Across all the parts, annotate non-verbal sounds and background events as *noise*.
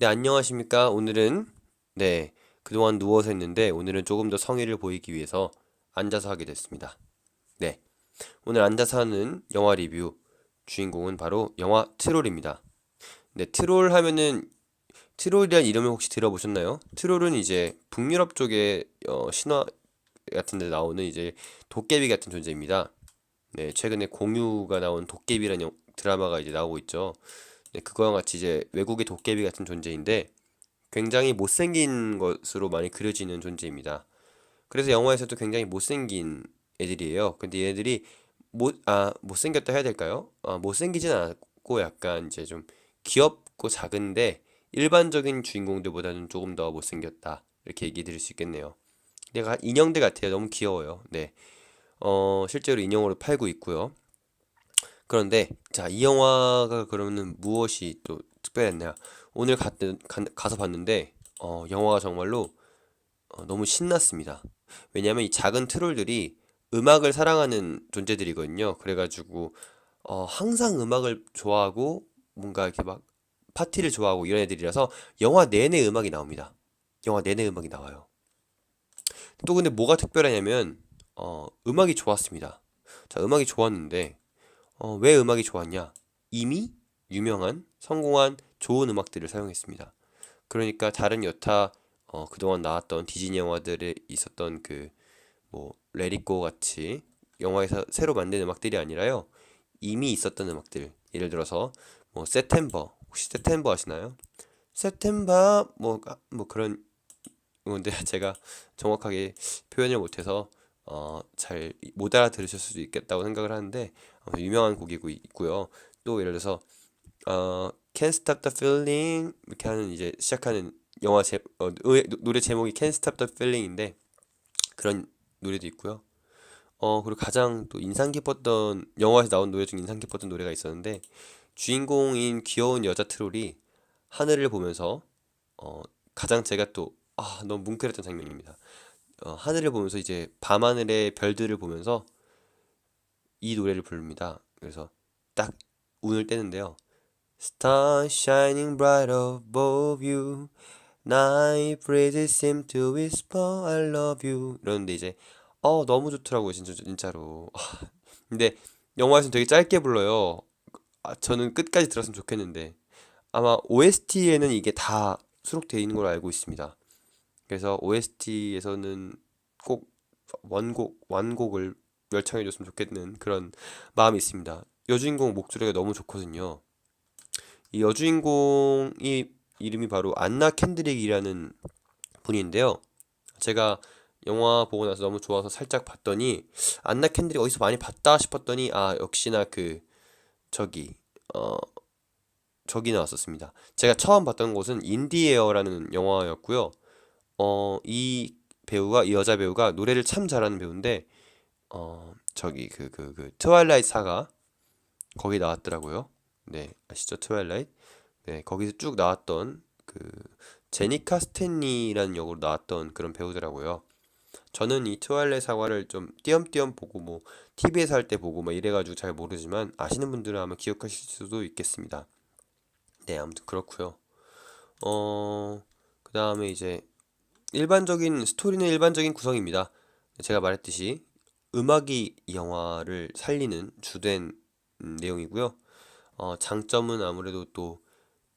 네, 안녕하십니까. 오늘은, 네, 그동안 누워서 했는데, 오늘은 조금 더 성의를 보이기 위해서 앉아서 하게 됐습니다. 네, 오늘 앉아서 하는 영화 리뷰, 주인공은 바로 영화 트롤입니다. 네, 트롤 하면은, 트롤이란 이름을 혹시 들어보셨나요? 트롤은 이제 북유럽 쪽의 어, 신화 같은 데 나오는 이제 도깨비 같은 존재입니다. 네, 최근에 공유가 나온 도깨비라는 영- 드라마가 이제 나오고 있죠. 네, 그거와 같이 이제 외국의 도깨비 같은 존재인데 굉장히 못생긴 것으로 많이 그려지는 존재입니다. 그래서 영화에서도 굉장히 못생긴 애들이에요. 근데 얘들이 못, 아, 못생겼다 해야 될까요? 아, 못생기진 않고 약간 이제 좀 귀엽고 작은데 일반적인 주인공들보다는 조금 더 못생겼다. 이렇게 얘기 드릴 수 있겠네요. 내가 인형들 같아요. 너무 귀여워요. 네. 어, 실제로 인형으로 팔고 있고요. 그런데 자, 이 영화가 그러면은 무엇이 또 특별했냐? 오늘 갔, 가, 가서 봤는데 어, 영화가 정말로 어, 너무 신났습니다. 왜냐하면 이 작은 트롤들이 음악을 사랑하는 존재들이거든요. 그래가지고 어, 항상 음악을 좋아하고 뭔가 이렇게 막 파티를 좋아하고 이런 애들이라서 영화 내내 음악이 나옵니다. 영화 내내 음악이 나와요. 또 근데 뭐가 특별하냐면 어, 음악이 좋았습니다. 자, 음악이 좋았는데 어, 왜 음악이 좋았냐? 이미 유명한 성공한 좋은 음악들을 사용했습니다. 그러니까 다른 여타 어, 그동안 나왔던 디즈니 영화들에 있었던 그뭐 레디고 같이 영화에서 새로 만든 음악들이 아니라요. 이미 있었던 음악들. 예를 들어서 뭐 세템버 혹시 세템버 아시나요? 세템버 뭐뭐 그런 건데 *laughs* 제가 정확하게 표현을 못해서 어, 잘 못 알아들으실 수도 있겠다고 생각을 하는데 어, 유명한 곡이고 있고요. 또 예를 들어서 어, Can't Stop the Feeling 이렇게 하는 이제 시작하는 영화 제 어, 노래, 제목이 Can't Stop the Feeling인데 그런 노래도 있고요. 어 그리고 가장 또 인상 깊었던 영화에서 나온 노래 중 인상 깊었던 노래가 있었는데 주인공인 귀여운 여자 트롤이 하늘을 보면서 어 가장 제가 또 아, 너무 뭉클했던 장면입니다. 어, 하늘을 보면서 이제 밤하늘의 별들을 보면서 이 노래를 부릅니다. 그래서 딱 운을 떼는데요. Star shining bright above you. Night breezes seem to whisper I love you. 이러는데 이제 어 너무 좋더라고요 진짜 진짜로. 아, 근데 영화에서는 되게 짧게 불러요. 아, 저는 끝까지 들었으면 좋겠는데 아마 OST에는 이게 다 수록되어 있는 걸로 알고 있습니다. 그래서 OST에서는 꼭 원곡 완곡을 멸청해 줬으면 좋겠는 그런 마음이 있습니다. 여주인공 목소리가 너무 좋거든요. 이 여주인공이 이름이 바로 안나 캔드릭이라는 분인데요. 제가 영화 보고 나서 너무 좋아서 살짝 봤더니 안나 캔드릭 어디서 많이 봤다 싶었더니 아 역시나 그 저기 어 저기 나왔었습니다. 제가 처음 봤던 곳은 인디에어라는 영화였고요. 어 이 배우가 이 여자 배우가 노래를 참 잘하는 배우인데 어 저기 그그 그 트와일라이트 사가 거기 나왔더라고요. 네 아시죠 트와일라이트? 네 거기서 쭉 나왔던 그 제니카 스탠리라는 역으로 나왔던 그런 배우더라고요. 저는 이 트와일라이트 사과를 좀 띄엄띄엄 보고 뭐 TV에서 할 때 보고 막 이래가지고 잘 모르지만 아시는 분들은 아마 기억하실 수도 있겠습니다. 네 아무튼 그렇고요. 어 그 다음에 이제 일반적인 스토리는 일반적인 구성입니다. 제가 말했듯이 음악이 이 영화를 살리는 주된 음, 내용이고요. 어, 장점은 아무래도 또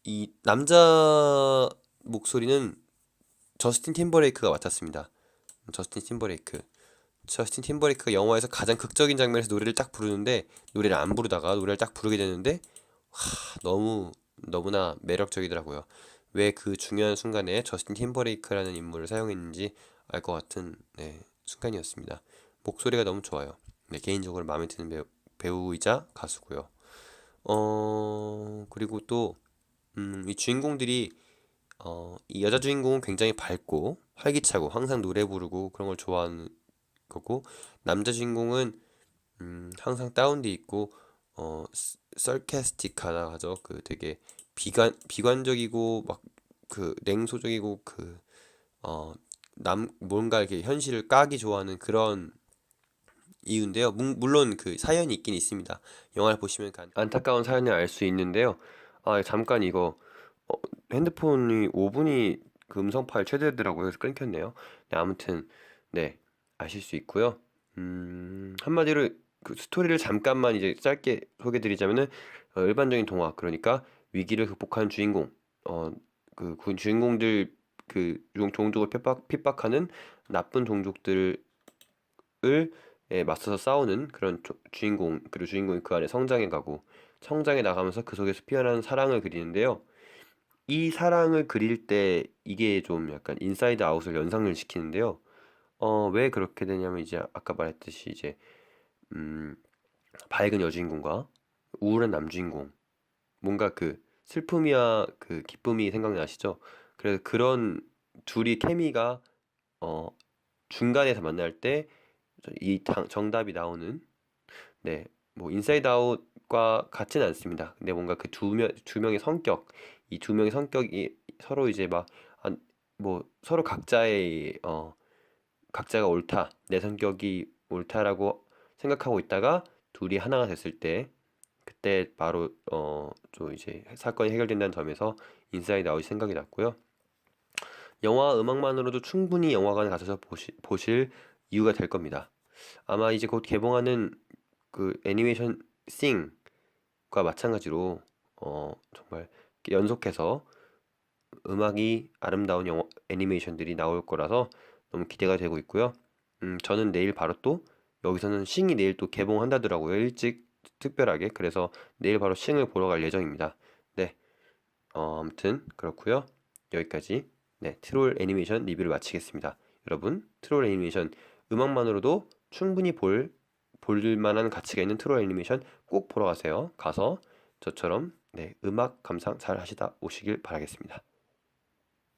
이 남자 목소리는 저스틴 팀버레이크가 맡았습니다. 저스틴 팀버레이크. 저스틴 팀버레이크가 영화에서 가장 극적인 장면에서 노래를 딱 부르는데 노래를 안 부르다가 노래를 딱 부르게 되는데 하, 너무 너무나 매력적이더라고요. 왜 그 중요한 순간에 저스틴 팀버레이크라는 인물을 사용했는지 알 것 같은 네, 순간이었습니다. 목소리가 너무 좋아요. 네, 개인적으로 마음에 드는 배우, 배우이자 가수고요. 어, 그리고 또, 음, 이 주인공들이, 어, 이 여자 주인공은 굉장히 밝고, 활기차고, 항상 노래 부르고, 그런 걸 좋아하는 거고, 남자 주인공은, 음, 항상 다운돼 있고, 어, 썰캐스틱하다 하죠. 그 되게 비관, 비관적이고, 막, 그, 냉소적이고, 그, 어, 남, 뭔가 이렇게 현실을 까기 좋아하는 그런 이유인데요. 무- 물론 그 사연이 있긴 있습니다. 영화를 보시면 간- 안타까운 사연을 알 수 있는데요. 아, 잠깐 이거 어, 핸드폰이 5분이 그 음성 파일 최대더라고요. 그래서 끊겼네요. 네, 아무튼 네 아실 수 있고요. 음, 한마디로 그 스토리를 잠깐만 이제 짧게 소개드리자면은 어, 일반적인 동화 그러니까 위기를 극복한 주인공 어그 주인공들 그 종- 종족을 핍박, 핍박하는 나쁜 종족들을 에 맞서서 싸우는 그런 조- 주인공 그리고 주인공이 그 안에 성장해 가고 성장해 나가면서 그 속에서 피어나는 사랑을 그리는데요. 이 사랑을 그릴 때 이게 좀 약간 인사이드 아웃을 연상을 시키는데요. 어, 왜 그렇게 되냐면 이제 아까 말했듯이 이제 음, 밝은 여주인공과 우울한 남주인공 뭔가 그 슬픔이야 그 기쁨이 생각나시죠? 그래서 그런 둘이 케미가 어, 중간에서 만날 때 이 정답이 나오는 네, 뭐 인사이드 아웃과 같진 않습니다. 근데 뭔가 그 두 명, 두 명의 성격, 이 두 명의 성격이 서로 이제 막, 아, 뭐 서로 각자의 어, 각자가 옳다, 내 성격이 옳다라고 생각하고 있다가 둘이 하나가 됐을 때 그때 바로 어, 좀 이제 사건이 해결된다는 점에서 인사이드 아웃이 생각이 났고요. 영화 음악만으로도 충분히 영화관에 가셔서 보시, 보실 이유가 될 겁니다. 아마 이제 곧 개봉하는 그 애니메이션 싱과 마찬가지로 어 정말 연속해서 음악이 아름다운 영화 애니메이션들이 나올 거라서 너무 기대가 되고 있고요. 음 저는 내일 바로 또 여기서는 싱이 내일 또 개봉한다더라고요. 일찍 특별하게 그래서 내일 바로 싱을 보러 갈 예정입니다. 네. 어, 아무튼 그렇고요. 여기까지 네, 트롤 애니메이션 리뷰를 마치겠습니다. 여러분, 트롤 애니메이션 음악만으로도 충분히 볼, 볼 만한 가치가 있는 트롤 애니메이션 꼭 보러 가세요. 가서 저처럼 네, 음악 감상 잘 하시다 오시길 바라겠습니다.